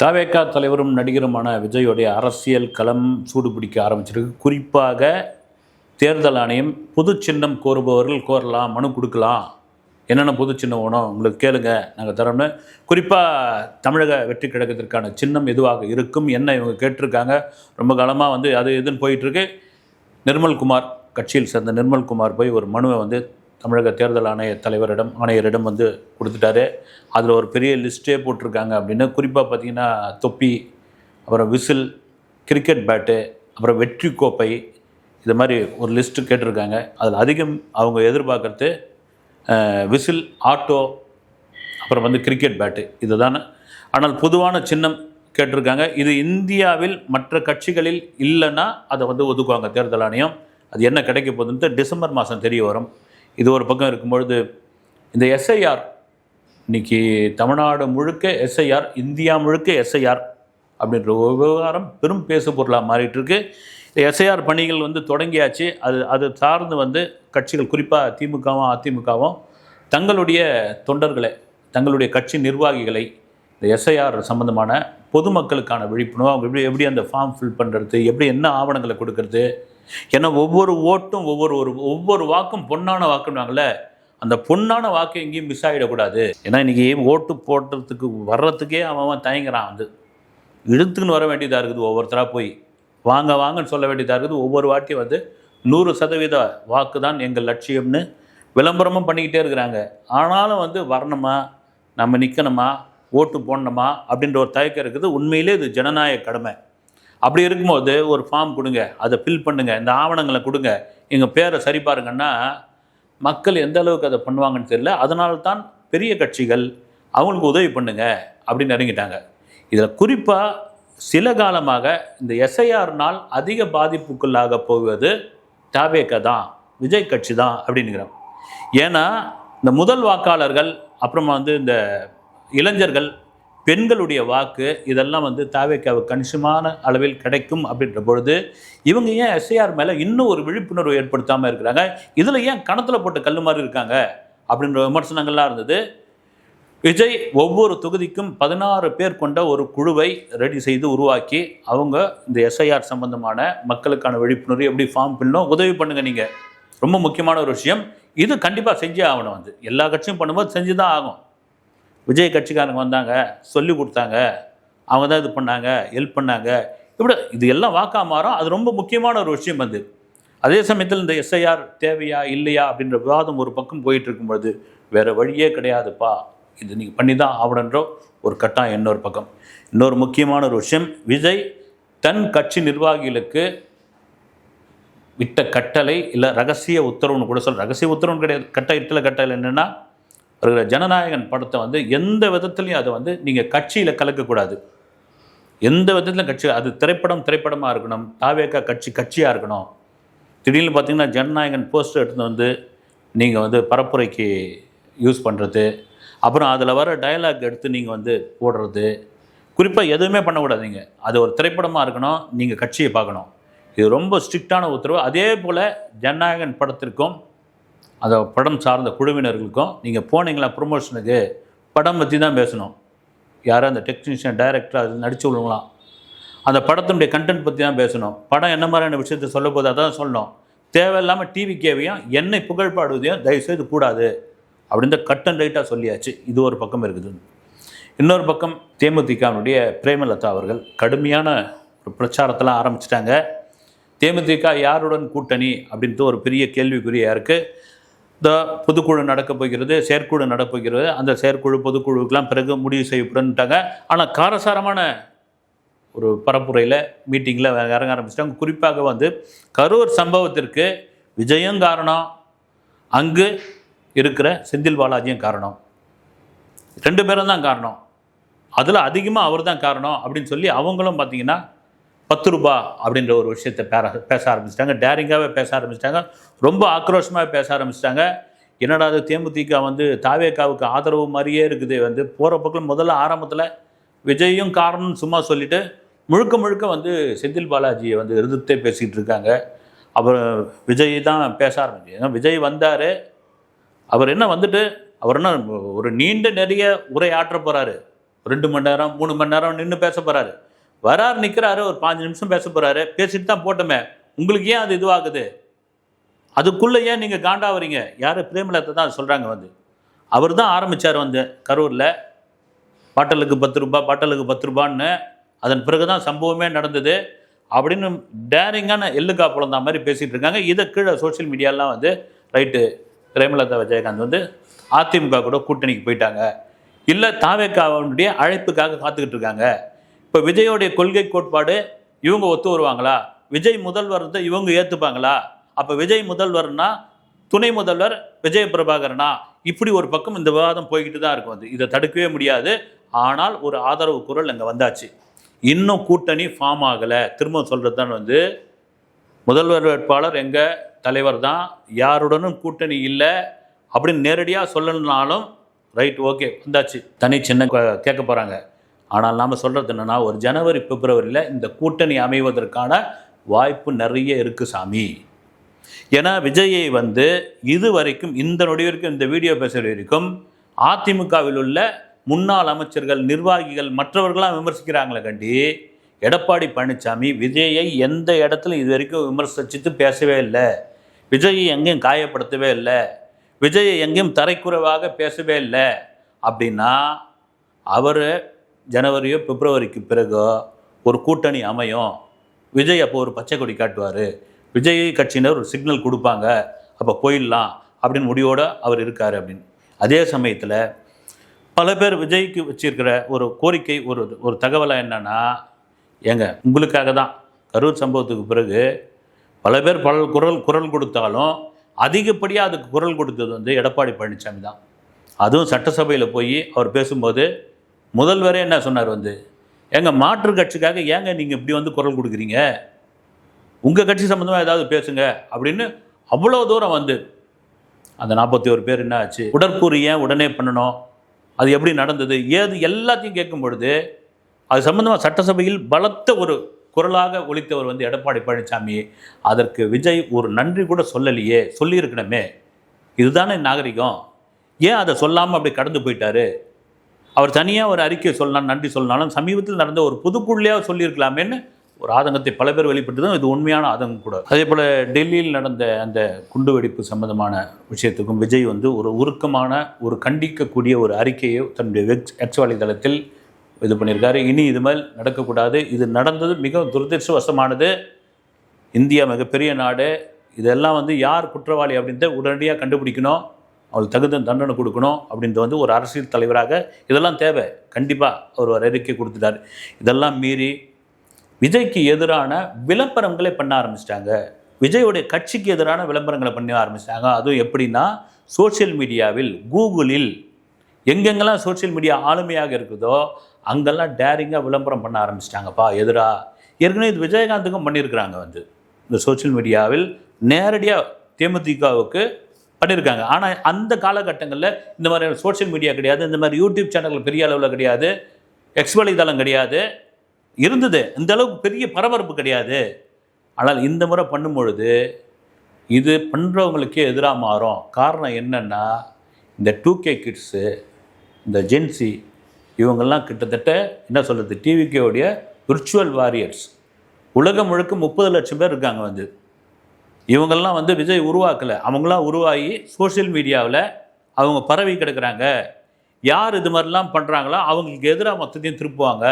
தாவேக்கா தலைவரும் நடிகருமான விஜயோடைய அரசியல் களம் சூடுபிடிக்க ஆரம்பிச்சிருக்கு. குறிப்பாக தேர்தல் ஆணையம் பொது சின்னம் கோருபவர்கள் கோரலாம் மனு கொடுக்கலாம். என்னென்ன பொது சின்னம் வேணும் உங்களுக்கு கேளுங்க நாங்கள் தரோம்னு. குறிப்பாக தமிழக வெற்றி கழகத்திற்கான சின்னம் எதுவாக இருக்கும் என்ன இவங்க கேட்டிருக்காங்க ரொம்ப காலமாக வந்து அது இதுன்னு போயிட்டுருக்கு நிர்மல்குமார் கட்சியில் சேர்ந்த நிர்மல்குமார் போய் ஒரு மனுவை வந்து தமிழக தேர்தல் ஆணைய தலைவரிடம் ஆணையரிடம் வந்து கொடுத்துட்டாரு. அதில் ஒரு பெரிய லிஸ்ட்டே போட்டிருக்காங்க அப்படின்னு. குறிப்பாக பார்த்தீங்கன்னா தொப்பி அப்புறம் விசில் கிரிக்கெட் பேட்டு அப்புறம் வெற்றி கோப்பை இது மாதிரி ஒரு லிஸ்ட்டு கேட்டிருக்காங்க. அதில் அதிகம் அவங்க எதிர்பார்க்குறது விசில் ஆட்டோ அப்புறம் வந்து கிரிக்கெட் பேட்டு. இதுதானே. ஆனால் பொதுவான சின்னம் கேட்டிருக்காங்க. இது இந்தியாவில் மற்ற கட்சிகளில் இல்லைன்னா அதை வந்து ஒதுக்குவாங்க தேர்தல் ஆணையம். அது என்ன கிடைக்க போகுதுன்ட்டு டிசம்பர் மாதம் தெரிய வரும். இது ஒரு பக்கம் இருக்கும்பொழுது இந்த எஸ்ஐஆர் இன்னைக்கு தமிழ்நாடு முழுக்க எஸ்ஐஆர் இந்தியா முழுக்க எஸ்ஐஆர் அப்படின்ற ஒரு விவகாரம் பெரும் பேசு பொருளாக மாறிட்டுருக்கு. எஸ்ஐஆர் பணிகள் வந்து தொடங்கியாச்சு. அது அது சார்ந்து வந்து கட்சிகள் குறிப்பாக திமுகவும் அதிமுகவும் தங்களுடைய தொண்டர்களை தங்களுடைய கட்சி நிர்வாகிகளை இந்த எஸ்ஐஆர் சம்பந்தமான பொதுமக்களுக்கான விழிப்புணர்வு அவங்க எப்படி எப்படி அந்த ஃபார்ம் ஃபில் பண்ணுறது எப்படி என்ன ஆவணங்களை கொடுக்கறது ஏன்னா ஒவ்வொரு ஓட்டும் ஒவ்வொரு ஒரு ஒவ்வொரு வாக்கும் பொன்னான வாக்குனாங்கல்ல அந்த பொன்னான வாக்கு எங்கேயும் மிஸ் ஆகிடக்கூடாது. ஏன்னா இன்றைக்கி ஓட்டு போடுறதுக்கு வர்றதுக்கே அவன் அவன் தயங்குறான் வந்து. இழுத்துக்குன்னு வர வேண்டியதாக இருக்குது ஒவ்வொருத்தராக போய். வாங்க வாங்கன்னு சொல்ல வேண்டியதாக இருக்குது. ஒவ்வொரு வாட்டியும் வந்து நூறு சதவீத வாக்கு தான் எங்கள் லட்சியம்னு விளம்பரமும் பண்ணிக்கிட்டே இருக்கிறாங்க. ஆனாலும் வந்து வரணுமா? நம்ம நிற்கணுமா ஓட்டு போடணுமா? அப்படின்ற ஒரு தயக்கம் இருக்குது. உண்மையிலே இது ஜனநாயக கடமை. அப்படி இருக்கும்போது ஒரு ஃபார்ம் கொடுங்க அதை ஃபில் பண்ணுங்க இந்த ஆவணங்களை கொடுங்க. எங்கள் பேரை சரி பாருங்கன்னா மக்கள் எந்த அளவுக்கு அதை பண்ணுவாங்கன்னு தெரியல. அதனால தான் பெரிய கட்சிகள் அவங்களுக்கு உதவி பண்ணுங்க அப்படின்னு இறங்கிட்டாங்க. இதில் குறிப்பாக சில காலமாக இந்த எஸ்ஐஆர்னால் அதிக பாதிப்புக்குள்ளாக போவது தாவேக்க தான் விஜய் கட்சி தான் அப்படின்னுங்கிறோம் ஏன்னா இந்த முதல் வாக்காளர்கள் அப்புறமா வந்து இந்த இளைஞர்கள் பெண்களுடைய வாக்கு இதெல்லாம் வந்து தாவேக்காவுக்கு கணிசமான அளவில் கிடைக்கும் அப்படின்ற பொழுது இவங்க ஏன் எஸ்ஐஆர் மேலே இன்னும் ஒரு விழிப்புணர்வு ஏற்படுத்தாமல் இருக்கிறாங்க? இதில் ஏன் கணத்தில் போட்டு கல் மாதிரி இருக்காங்க? அப்படின்ற விமர்சனங்கள்லாம் இருந்தது. விஜய் ஒவ்வொரு தொகுதிக்கும் பதினாறு பேர் கொண்ட ஒரு குழுவை ரெடி செய்து உருவாக்கி அவங்க இந்த எஸ்ஐஆர் சம்பந்தமான மக்களுக்கான விழிப்புணர்வு எப்படி ஃபார்ம் பண்ணணும் உதவி பண்ணுங்கள் நீங்கள் ரொம்ப முக்கியமான ஒரு விஷயம். இது கண்டிப்பாக செஞ்சே ஆகணும் வந்து. எல்லா கட்சியும் பண்ணும்போது செஞ்சு தான் ஆகும். விஜய் கட்சிக்காரங்க வந்தாங்க சொல்லி கொடுத்தாங்க அவங்க தான் இது பண்ணாங்க ஹெல்ப் பண்ணாங்க. இப்படி இது எல்லாம் வாக்கா மாறும் அது ரொம்ப முக்கியமான ஒரு விஷயம் வந்து அதே சமயத்தில் இந்த எஸ்ஐஆர் தேவையா இல்லையா அப்படின்ற விவாதம் ஒரு பக்கம் போயிட்டு இருக்கும்பொழுது வேறு வழியே கிடையாதுப்பா இது நீங்கள் பண்ணி தான் ஆகணுன்ற ஒரு கட்டாயம் இன்னொரு பக்கம். இன்னொரு முக்கியமான ஒரு விஷயம் விஜய் தன் கட்சி நிர்வாகிகளுக்கு விட்ட கட்டளை இல்லை ரகசிய உத்தரவுன்னு கூட சொல்ல ரகசிய உத்தரவுன்னு கிடையாது. கட்ட இட்டல கட்டளை என்னென்னா இருக்கிற ஜனநாயகன் படத்தை வந்து எந்த விதத்துலையும் அதை வந்து நீங்கள் கட்சியில் கலக்கக்கூடாது. எந்த விதத்துலையும் கட்சி அது திரைப்படம் திரைப்படமாக இருக்கணும் தாவேக்கா கட்சி கட்சியாக இருக்கணும். திடீர்னு பார்த்தீங்கன்னா ஜனநாயகன் போஸ்டர் எடுத்து வந்து நீங்கள் வந்து பரப்புரைக்கு யூஸ் பண்ணுறது அப்புறம் அதில் வர டயலாக் எடுத்து நீங்கள் வந்து போடுறது. குறிப்பாக எதுவுமே பண்ணக்கூடாதீங்க அது ஒரு திரைப்படமாக இருக்கணும் நீங்கள் கட்சியை பார்க்கணும். இது ரொம்ப ஸ்ட்ரிக்டான உத்தரவு. அதே போல் ஜனநாயகன் படத்திற்கும் அந்த படம் சார்ந்த குழுவினர்களுக்கும் நீங்கள் போனீங்களா ப்ரொமோஷனுக்கு படம் பற்றி தான் பேசணும். யாரும் அந்த டெக்னீஷியன் டைரக்டர் அது நடிச்சு விடுங்களாம் அந்த படத்தினுடைய கண்டென்ட் பற்றி தான் பேசணும். படம் என்ன மாதிரியான விஷயத்தை சொல்ல போது அதான் சொல்லணும். தேவையில்லாமல் டிவி கேவையும் என்னை புகழ்பாடுவதையும் தயவுசெய்து கூடாது. அப்படின்னு கட் அண்ட் ரைட்டாக சொல்லியாச்சு. இது ஒரு பக்கம் இருக்குது. இன்னொரு பக்கம் தேமுதிகவினுடைய பிரேமலதா அவர்கள் கடுமையான ஒரு பிரச்சாரத்தெல்லாம் ஆரம்பிச்சிட்டாங்க. தேமுதிக யாருடன் கூட்டணி அப்படின்ட்டு ஒரு பெரிய கேள்விக்குறியாக இருக்குது இந்த பொதுக்குழு நடக்கப் போகிறது செயற்குழு நடப்போகிறது அந்த செயற்குழு பொதுக்குழுக்கெல்லாம் பிறகு முடிவு செய்யப்படுன்ட்டாங்க ஆனால் காரசாரமான ஒரு பரப்புரையில் மீட்டிங்கில் இறங்க ஆரம்பிச்சிட்டாங்க. குறிப்பாக வந்து கரூர் சம்பவத்திற்கு விஜயம் காரணம். அங்கு இருக்கிற செந்தில் பாலாஜியும் காரணம். ரெண்டு பேரும் தான் காரணம். அதில் அதிகமாக அவர் தான் காரணம் அப்படின்னு சொல்லி அவங்களும் பார்த்தீங்கன்னா பத்து ரூபா அப்படின்ற ஒரு விஷயத்தை பேர பேச ஆரம்பிச்சிட்டாங்க. டேரிங்காகவே பேச ஆரம்பிச்சிட்டாங்க. ரொம்ப ஆக்ரோஷமாக பேச ஆரம்பிச்சிட்டாங்க. என்னடா அது தேமுதிக வந்து தாவேக்காவுக்கு ஆதரவு மாதிரியே இருக்குது. வந்து போகிற பக்கம் முதல்ல ஆரம்பத்தில் விஜயும் காரணம்னு சும்மா சொல்லிட்டு முழுக்க முழுக்க வந்து செந்தில் பாலாஜியை வந்து எதிர்த்தே பேசிகிட்டு இருக்காங்க. அப்புறம் விஜய் தான் பேச ஆரம்பிச்சு. ஏன்னா விஜய் வந்தார். அவர் என்ன வந்துட்டு அவர் என்ன ஒரு நீண்ட நிறைய உரை ஆற்ற போகிறாரு ரெண்டு மணி நேரம் மூணு மணி நேரம் நின்று பேச போகிறாரு வரார் நிற்கிறாரு ஒரு பாஞ்சு நிமிஷம் பேச போகிறாரு பேசிட்டு தான் போட்டோமே. உங்களுக்கு ஏன் அது இதுவாகுது? அதுக்குள்ளே ஏன் நீங்கள் காண்டாவறீங்க யார் பிரேமலத்தை தான் சொல்கிறாங்க வந்து. அவர் தான் ஆரம்பித்தார் வந்து கரூரில். பாட்டலுக்கு பத்து ரூபா பாட்டலுக்கு பத்து ரூபான்னு. அதன் பிறகு தான் சம்பவமே நடந்தது. அப்படின்னு டேரிங்கான எள்ளுக்கா புலந்தா மாதிரி பேசிகிட்டு இருக்காங்க. இதை கீழே சோஷியல் மீடியாலாம் வந்து ரைட்டு பிரேமலதா விஜயகாந்த் வந்து அதிமுக கூட கூட்டணிக்கு போயிட்டாங்க. இல்லை தாவேக்காவுடைய அழைப்புக்காக காத்துக்கிட்டு இருக்காங்க. இப்போ விஜயோடைய கொள்கை கோட்பாடு இவங்க ஒத்து வருவாங்களா? விஜய் முதல்வரத்தை இவங்க ஏற்றுப்பாங்களா அப்போ விஜய் முதல்வர்னா துணை முதல்வர் விஜய பிரபாகரனா? இப்படி ஒரு பக்கம் இந்த விவாதம் போய்கிட்டு தான் இருக்கும் அது. இதை தடுக்கவே முடியாது. ஆனால் ஒரு ஆதரவு குரல் அங்கே வந்தாச்சு. இன்னும் கூட்டணி ஃபார்ம் ஆகலை. திரும்ப சொல்கிறது தான் வந்து முதல்வர் வேட்பாளர் எங்கள் தலைவர் தான். யாருடனும் கூட்டணி இல்லை. அப்படின்னு நேரடியாக சொல்லணும்னாலும் ரைட் ஓகே வந்தாச்சு. தனி சின்ன கேட்க போகிறாங்க ஆனால் நாம் சொல்கிறது என்னென்னா ஒரு ஜனவரி பிப்ரவரியில் இந்த கூட்டணி அமைவதற்கான வாய்ப்பு நிறைய இருக்குது சாமி. ஏன்னா விஜயை வந்து இது வரைக்கும் இந்த நொடி வரைக்கும் இந்த வீடியோ பேசுகிற வரைக்கும் அதிமுகவில் உள்ள முன்னாள் அமைச்சர்கள் நிர்வாகிகள் மற்றவர்களாம் விமர்சிக்கிறாங்களே கண்டி. எடப்பாடி பழனிசாமி விஜயை எந்த இடத்துல இது வரைக்கும் விமர்சித்து பேசவே இல்லை? விஜயை எங்கேயும் காயப்படுத்தவே இல்லை? விஜயை எங்கேயும் தரைக்குறைவாக பேசவே இல்லை? அப்படின்னா அவர் ஜனவரியோ பிப்ரவரிக்கு பிறகோ ஒரு கூட்டணி அமையும். விஜய் அப்போ ஒரு பச்சை கொடி காட்டுவார். விஜய் கட்சியினர் ஒரு சிக்னல் கொடுப்பாங்க. அப்போ போயிடலாம் அப்படின்னு முடிவோடு அவர் இருக்கார் அப்படின்னு. அதே சமயத்தில் பல பேர் விஜய்க்கு வச்சிருக்கிற ஒரு கோரிக்கை ஒரு ஒரு தகவலாக என்னன்னா ஏங்க உங்களுக்காக தான். கரூர் சம்பவத்துக்கு பிறகு பல பேர் பல குரல் குரல் கொடுத்தாலும் அதிகப்படியாக அதுக்கு குரல் கொடுத்தது வந்து எடப்பாடி பழனிசாமி தான். அதுவும் சட்டசபையில் போய் அவர் பேசும்போது முதல்வரே என்ன சொன்னார் வந்து? ஏங்க மாற்று கட்சிக்காக ஏங்க நீங்கள் இப்படி வந்து குரல் கொடுக்குறீங்க? உங்கள் கட்சி சம்மந்தமாக ஏதாவது பேசுங்க அப்படின்னு அவ்வளோ தூரம் வந்து அந்த நாற்பத்தி ஒரு பேர் என்ன ஆச்சு? உடற்கூறு ஏன் உடனே பண்ணணும்? அது எப்படி நடந்தது? ஏது எல்லாத்தையும் கேட்கும் பொழுது அது சம்மந்தமாக சட்டசபையில் பலத்த ஒரு குரலாக ஒழித்தவர் வந்து எடப்பாடி பழனிசாமி அதற்கு விஜய் ஒரு நன்றி கூட சொல்லலையே சொல்லியிருக்கணுமே. இதுதானே நாகரிகம். ஏன் அதை சொல்லாமல் அப்படி கடந்து போயிட்டாரு? அவர் தனியாக ஒரு அறிக்கை சொல்லலாம் நன்றி சொல்லனாலும் சமீபத்தில் நடந்த ஒரு பொதுக்குள்ளையாக சொல்லியிருக்கலாமேன்னு ஒரு ஆதங்கத்தை பல பேர் வெளிப்பட்டதும் இது உண்மையான ஆதங்கம் கூட. அதே போல் டெல்லியில் நடந்த அந்த குண்டுவெடிப்பு சம்பந்தமான விஷயத்துக்கும் விஜய் வந்து ஒரு உருக்கமான ஒரு கண்டிக்கக்கூடிய ஒரு அறிக்கையை தன்னுடைய வெக்ஸ் எக்ஸ் வலைதளத்தில் இது பண்ணியிருக்காரு. இனி இது மாதிரி நடக்கக்கூடாது. இது நடந்தது மிகவும் துரதிருஷ்டவசமானது. இந்தியா மிகப்பெரிய நாடு. இதெல்லாம் வந்து யார் குற்றவாளி அப்படின்றத உடனடியாக கண்டுபிடிக்கணும். அவளுக்கு தகுந்த தண்டனை கொடுக்கணும் அப்படின்றது வந்து ஒரு அரசியல் தலைவராக இதெல்லாம் தேவை. கண்டிப்பாக அவர் ஒரு அறிக்கை கொடுத்துட்டார். இதெல்லாம் மீறி விஜய்க்கு எதிரான விளம்பரங்களை பண்ண ஆரம்பிச்சிட்டாங்க. விஜயோடைய கட்சிக்கு எதிரான விளம்பரங்களை பண்ண ஆரம்பிச்சிட்டாங்க. அதுவும் எப்படின்னா சோஷியல் மீடியாவில் கூகுளில் எங்கெங்கெல்லாம் சோஷியல் மீடியா ஆளுமையாக இருக்குதோ அங்கெல்லாம் டேரிங்காக விளம்பரம் பண்ண ஆரம்பிச்சிட்டாங்கப்பா எதிரா. ஏற்கனவே இது விஜயகாந்துக்கும் பண்ணியிருக்கிறாங்க வந்து. இந்த சோஷியல் மீடியாவில் நேரடியாக தேமுதிகவுக்கு பண்ணியிருக்காங்க ஆனால் அந்த காலகட்டங்களில் இந்த மாதிரி சோஷியல் மீடியா கிடையாது இந்த மாதிரி யூடியூப் சேனல்கள் பெரிய அளவில் கிடையாது எக்ஸ் வலைதளம் கிடையாது இருந்தது. இந்த அளவுக்கு பெரிய பரபரப்பு கிடையாது. ஆனால் இந்த முறை பண்ணும் பொழுது இது பண்ணுறவங்களுக்கே எதிராக மாறும். காரணம் என்னென்னா இந்த டூ கே கிட்ஸு இந்த ஜென்சி இவங்கெல்லாம் கிட்டத்தட்ட என்ன சொல்கிறது டிவிகேவுடைய விர்ச்சுவல் வாரியர்ஸ் உலகம் முழுக்க முப்பது லட்சம் பேர் இருக்காங்க வந்து. இவங்கெல்லாம் வந்து விஜய் உருவாக்கலை. அவங்களாம் உருவாகி சோஷியல் மீடியாவில் அவங்க பரவி கிடக்கிறாங்க. யார் இது மாதிரிலாம் பண்ணுறாங்களோ அவங்களுக்கு எதிராக மொத்தத்தையும் திருப்புவாங்க.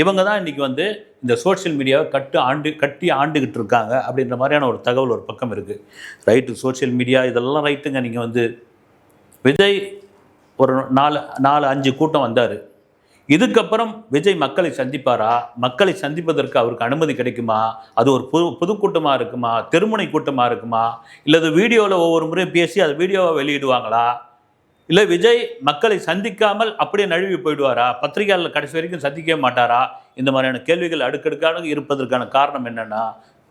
இவங்க தான் இன்றைக்கி வந்து இந்த சோஷியல் மீடியாவை கட்டு ஆண்டு கட்டி ஆண்டுகிட்டு இருக்காங்க அப்படின்ற மாதிரியான ஒரு தகவல் ஒரு பக்கம் இருக்குது ரைட்டு சோஷியல் மீடியா இதெல்லாம் ரைட்டுங்க நீங்கள் வந்து விஜய் ஒரு நாலு நாலு அஞ்சு கூட்டம் வந்தார். இதுக்கப்புறம் விஜய் மக்களை சந்திப்பாரா? மக்களை சந்திப்பதற்கு அவருக்கு அனுமதி கிடைக்குமா? அது ஒரு புது பொதுக்கூட்டமாக இருக்குமா? தெருமுனை கூட்டமாக இருக்குமா? இல்லை அது வீடியோவில் ஒவ்வொரு முறையும் பேசி அது வீடியோவை வெளியிடுவாங்களா? இல்லை விஜய் மக்களை சந்திக்காமல் அப்படியே நழுவி போயிடுவாரா? பத்திரிகையாளர் கடைசி வரைக்கும் சந்திக்கவே மாட்டாரா? இந்த மாதிரியான கேள்விகள் அடுக்கடுக்காக இருப்பதற்கான காரணம் என்னென்னா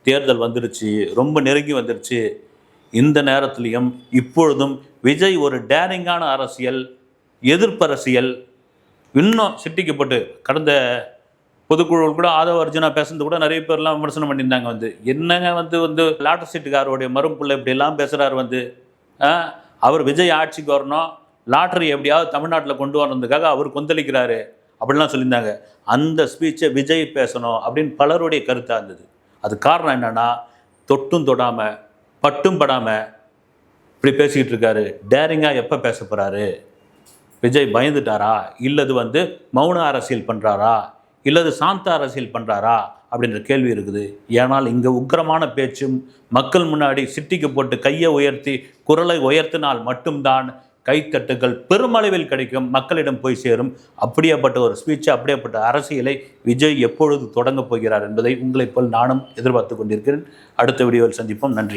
தேர்தல் வந்துருச்சு ரொம்ப நெருங்கி வந்துருச்சு. இந்த நேரத்திலையும் இப்பொழுதும் விஜய் ஒரு டேரிங்கான அரசியல் எதிர்ப்பு அரசியல் இன்னும் சிட்டிக்கப்பட்டு கடந்த பொதுக்குழுவில் கூட ஆதவ அர்ஜுனா பேசுறது கூட நிறைய பேர்லாம் விமர்சனம் பண்ணியிருந்தாங்க வந்து. என்னங்க வந்து வந்து லாட்டர் சீட்டுக்காரோடைய மறுப்புள்ள இப்படியெல்லாம் பேசுகிறாரு வந்து? அவர் விஜய் ஆட்சிக்கு வரணும். லாட்டரி எப்படியாவது தமிழ்நாட்டில் கொண்டு வரதுக்காக அவர் கொந்தளிக்கிறாரு. அப்படிலாம் சொல்லியிருந்தாங்க. அந்த ஸ்பீச்சை விஜய் பேசணும் அப்படின்னு பலருடைய கருத்தாக இருந்தது. அது காரணம் என்னென்னா தொட்டும் தொடாமல் பட்டும் படாமல் இப்படி பேசிக்கிட்டு இருக்காரு. டேரிங்காக எப்போ பேச போகிறாரு விஜய் பயந்துட்டாரா? இல்லது வந்து மௌன அரசியல் பண்ணுறாரா இல்லது சாந்த அரசியல் பண்ணுறாரா அப்படின்ற கேள்வி இருக்குது. ஏனால் இங்கே உக்கிரமான பேச்சும் மக்கள் முன்னாடி சிட்டிக்கு போட்டு கையை உயர்த்தி குரலை உயர்த்தினால் மட்டும்தான் கைத்தட்டுகள் பெருமளவில் கிடைக்கும். மக்களிடம் போய் சேரும். அப்படியேப்பட்ட ஒரு ஸ்பீச் அப்படியேப்பட்ட அரசியலை விஜய் எப்பொழுது தொடங்கப் போகிறார் என்பதை உங்களைப் போல் நானும் எதிர்பார்த்து கொண்டிருக்கிறேன். அடுத்த வீடியோவில் சந்திப்போம். நன்றி.